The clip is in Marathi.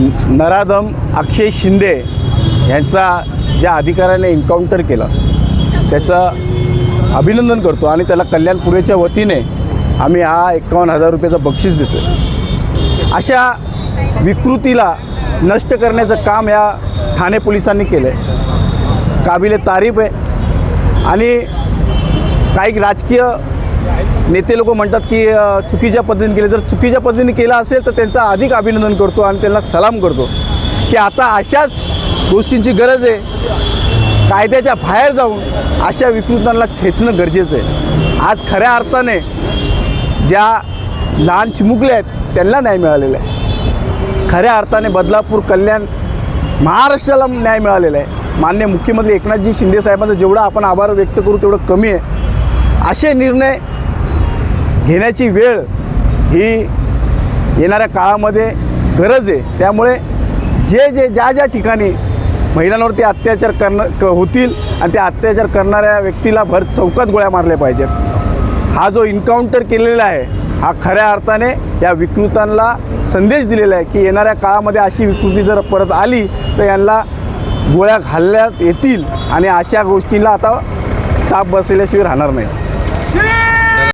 नराधम अक्षय शिंदे यांचा ज्या अधिकाऱ्याने एन्काउंटर केलं त्याचं अभिनंदन करतो आणि त्याला कल्याणपुरेच्या वतीने आम्ही हा एकावन्न हजार रुपयाचं बक्षीस देतो अशा विकृतीला नष्ट करण्याचं काम या ठाणे पोलिसांनी केलं आहे काबिले तारीफ आहे. आणि काही राजकीय नेते लोक म्हणतात की चुकीच्या पद्धतीने केले. जर चुकीच्या पद्धतीने केलं असेल तर त्यांचा अधिक अभिनंदन करतो आणि त्यांना सलाम करतो. की आता अशाच गोष्टींची गरज आहे. कायद्याच्या बाहेर जाऊन अशा विकृतांना खेचणं गरजेचं आहे. आज खऱ्या अर्थाने ज्या लहान चिमुकले आहेत त्यांना न्याय मिळालेला आहे. खऱ्या अर्थाने बदलापूर कल्याण महाराष्ट्राला न्याय मिळालेला आहे. मान्य मुख्यमंत्री एकनाथजी शिंदे साहेबांचा जेवढा आपण आभार व्यक्त करू तेवढं कमी आहे. असे निर्णय घेण्याची वेळ ही येणाऱ्या काळामध्ये गरज आहे. त्यामुळे जे जे ज्या ज्या ठिकाणी महिलांवरती अत्याचार करणं क होतील आणि त्या अत्याचार करणाऱ्या व्यक्तीला भर चौकात गोळ्या मारल्या पाहिजेत. हा जो इन्काउंटर केलेला आहे हा खऱ्या अर्थाने या विकृतांना संदेश दिलेला आहे की येणाऱ्या काळामध्ये अशी विकृती जर परत आली तर यांना गोळ्या घालण्यात येतील आणि अशा गोष्टीला आता चाप बसल्याशिवाय राहणार नाही.